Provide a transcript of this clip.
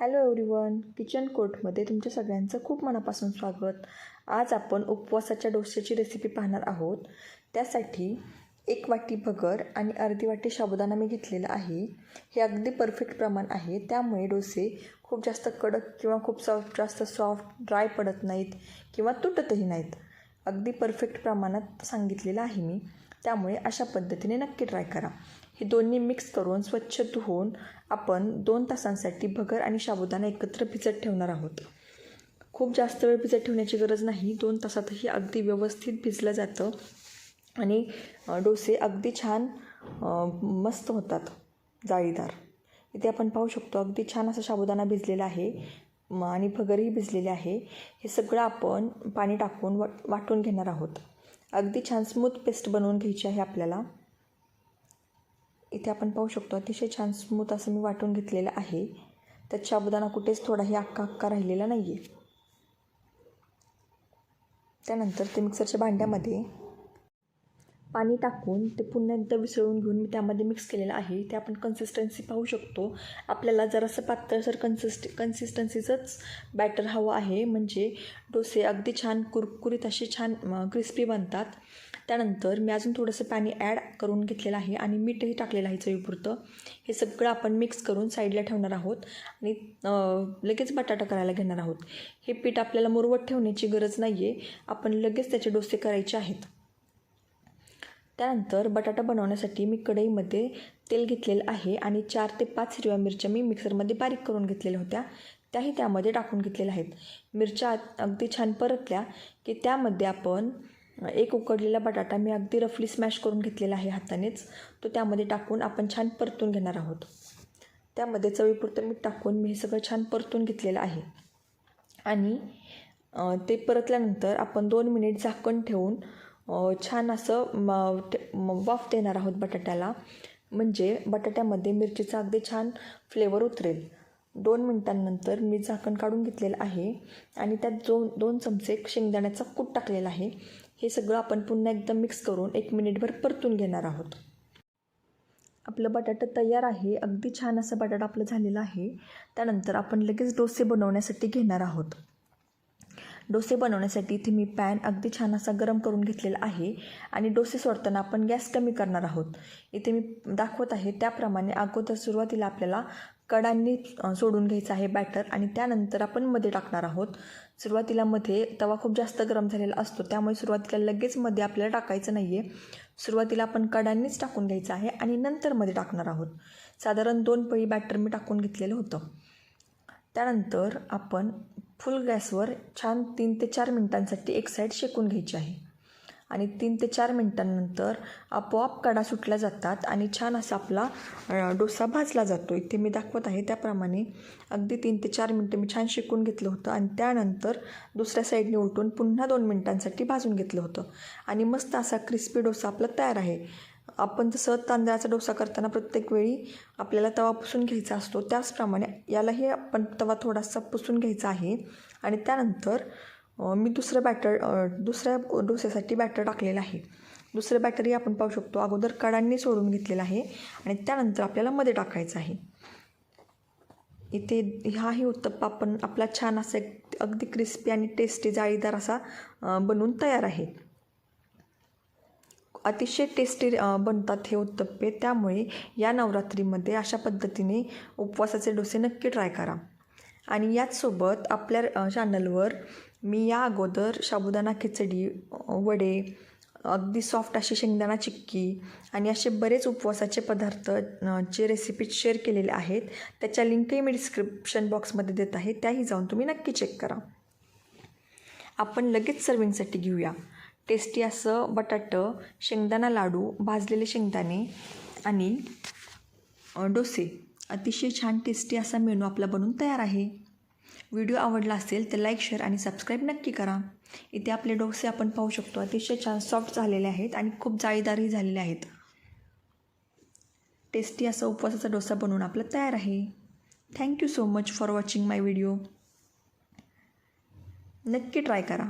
Hello everyone kitchen कोर्टमध्ये तुमच्या सगळ्यांचं खूप मनापासून स्वागत. आज आपण उपवासाच्या डोश्याची रेसिपी पाहणार आहोत. त्यासाठी एक वाटी भगर आणि अर्धी वाटी साबुदाणा मी घेतलेला आहे. हे अगदी परफेक्ट प्रमाण आहे. त्यामुळे डोसे खूप जास्त कडक किंवा खूप सॉफ्ट जास्त सॉफ्ट ड्राय पडत नाहीत किंवा तुटतही नाहीत. अगदी परफेक्ट प्रमाणात सांगितलेलं आहे मी. त्यामुळे अशा पद्धतीने नक्की ट्राय करा. हे दोन्ही मिक्स करून स्वच्छ धुवून आपण दोन तासांसाठी भगर आणि साबुदाणा एकत्र भिजत ठेवणार आहोत. खूप जास्त वेळ भिजत ठेवण्याची गरज नाही. दोन तासातही अगदी व्यवस्थित भिजलं जातं आणि डोसे अगदी छान मस्त होतात. जाळीदार. इथे आपण पाहू शकतो अगदी छान असा साबुदाणा भिजलेला आहे. आणि भगरही भिजलेले आहे. हे सगळं आपण पाणी टाकून वाट वाटून घेणार आहोत. अगदी छान स्मूथ पेस्ट बनवून घ्यायची आहे आपल्याला. इथे आपण पाहू शकतो अतिशय छान स्मूथ असं मी वाटून घेतलेलं आहे. त्यात शाबुदाना कुठेच थोडाही अक्का अक्का राहिलेला नाही आहे त्यानंतर ते मिक्सरच्या भांड्यामध्ये पाणी टाकून ते पुन्हा एकदा विसळून घेऊन मी त्यामध्ये मिक्स केलेलं आहे. ते आपण कन्सिस्टन्सी पाहू शकतो. आपल्याला जरासं पातळसर कन्सिस्ट कन्सिस्टन्सीचंच बॅटर हवं आहे. म्हणजे डोसे अगदी छान कुरकुरीत असे छान क्रिस्पी बनतात. त्यानंतर मी अजून थोडंसं पाणी ॲड करून घेतलेलं आहे आणि मीठही टाकलेलं आहे चवीपुरतं. हे सगळं आपण मिक्स करून साईडला ठेवणार आहोत आणि लगेच बटाटा करायला घेणार आहोत. हे पीठ आपल्याला मुरवत ठेवण्याची गरज नाही आहे आपण लगेच त्याचे डोसे करायचे आहेत. त्यानंतर बटाटा बनवण्यासाठी मी कढईमध्ये तेल घेतलेलं आहे आणि चार ते पाच हिरव्या मिरच्या मी मिक्सरमध्ये बारीक करून घेतलेल्या होत्या. त्याही त्यामध्ये टाकून घेतलेल्या आहेत. मिरच्या अगदी छान परतल्या की त्यामध्ये आपण एक उकडलेला बटाटा मी अगदी रफली स्मॅश करून घेतलेला आहे हातानेच. तो त्यामध्ये टाकून आपण छान परतून घेणार आहोत. त्यामध्ये चवीपुरतं मीठ टाकून मी हे सगळं छान परतून घेतलेलं आहे. आणि ते परतल्यानंतर आपण दोन मिनिट झाकण ठेवून छान असं म- वाफ देणार आहोत बटाट्याला. म्हणजे बटाट्यामध्ये मिरचीचा अगदी छान फ्लेवर उतरेल. दोन मिनटांनंतर मी झाकण काढून घेतलेलं आहे. आणि त्यात जो दोन चमचे शेंगदाण्याचा कूट टाकलेला आहे. हे सगळं आपण पुन्हा एकदम मिक्स करून एक मिनिटभर परतून घेणार आहोत. आपलं बटाटा तयार आहे. अगदी छान असं बटाटा आपलं झालेलं आहे. त्यानंतर आपण लगेच डोसे बनवण्यासाठी घेणार आहोत. डोसे बनवण्यासाठी इथे मी पॅन अगदी छान असा गरम करून घेतलेला आहे आणि डोसे सोडताना आपण गॅस कमी करणार आहोत. इथे मी दाखवत आहे त्याप्रमाणे अगोदर सुरुवातीला आपल्याला कडांनी सोडून घ्यायचं आहे बॅटर आणि त्यानंतर आपण मध्ये टाकणार आहोत. सुरुवातीला मध्ये तवा खूप जास्त गरम झालेला असतो त्यामुळे सुरुवातीला लगेच मध्ये आपल्याला टाकायचं नाही आहे सुरुवातीला आपण कडांनीच टाकून घ्यायचं आहे आणि नंतर मध्ये टाकणार आहोत. साधारण दोन पळी बॅटर मी टाकून घेतलेलं होतं. त्यानंतर आपण फुल गॅसवर छान तीन ते चार मिनटांसाठी एक साईड शेकून घ्यायची आहे. आणि तीन ते चार मिनटांनंतर आपोआप कडा सुटल्या जातात आणि छान असा आपला डोसा भाजला जातो. इथे मी दाखवत आहे त्याप्रमाणे अगदी तीन ते चार मिनटं मी छान शिकून घेतलं होतं आणि त्यानंतर दुसऱ्या साईडने उलटून पुन्हा दोन मिनटांसाठी भाजून घेतलं होतं. आणि मस्त असा क्रिस्पी डोसा आपला तयार आहे. आपण जसं तांदळाचा डोसा करताना प्रत्येक वेळी आपल्याला तवा पुसून घ्यायचा असतो त्याचप्रमाणे यालाही आपण तवा थोडासा पुसून घ्यायचा आहे. आणि त्यानंतर मी दुसरं बॅटर दुसऱ्या डोसेसाठी बॅटर टाकलेलं आहे. दुसरं बॅटरही आपण पाहू शकतो. अगोदर कडांनी सोडून घेतलेलं आहे आणि त्यानंतर आपल्याला मध्ये टाकायचं आहे. इथे हाही उत्तप्पा आपण आपला छान असा एक अगदी क्रिस्पी आणि टेस्टी जाळीदार असा बनवून तयार आहे. अतिशय टेस्टी बनतात हे उत्तप्पे. त्यामुळे या नवरात्रीमध्ये अशा पद्धतीने उपवासाचे डोसे नक्की ट्राय करा. आणि याचसोबत आपल्या चॅनलवर मी या अगोदर साबुदाणा खिचडी वडे अगदी सॉफ्ट अशी शेंगदाणा चिक्की आणि असे बरेच उपवासाचे पदार्थ अ, चे रेसिपी शेअर केलेले आहेत. त्याच्या लिंकही मी डिस्क्रिप्शन बॉक्समध्ये देत आहे. त्याही जाऊन तुम्ही नक्की चेक करा. आपण लगेच सर्विंगसाठी घेऊया. टेस्टी असं बटाटं शेंगदाणा लाडू भाजलेले शेंगदाणे आणि डोसे. अतिशय छान टेस्टी असा मेनू आपला बनून तयार आहे. व्हिडिओ आवडला असेल तर लाईक शेअर आणि सबस्क्राईब नक्की करा. इथे आपले डोसे आपण पाहू शकतो. अतिशय छान सॉफ्ट झालेले आहेत आणि खूप जाळीदारही झालेले आहेत. टेस्टी असा उपवासाचा डोसा बनवून आपला तयार आहे. Thank you so much for watching my video नक्की ट्राय करा.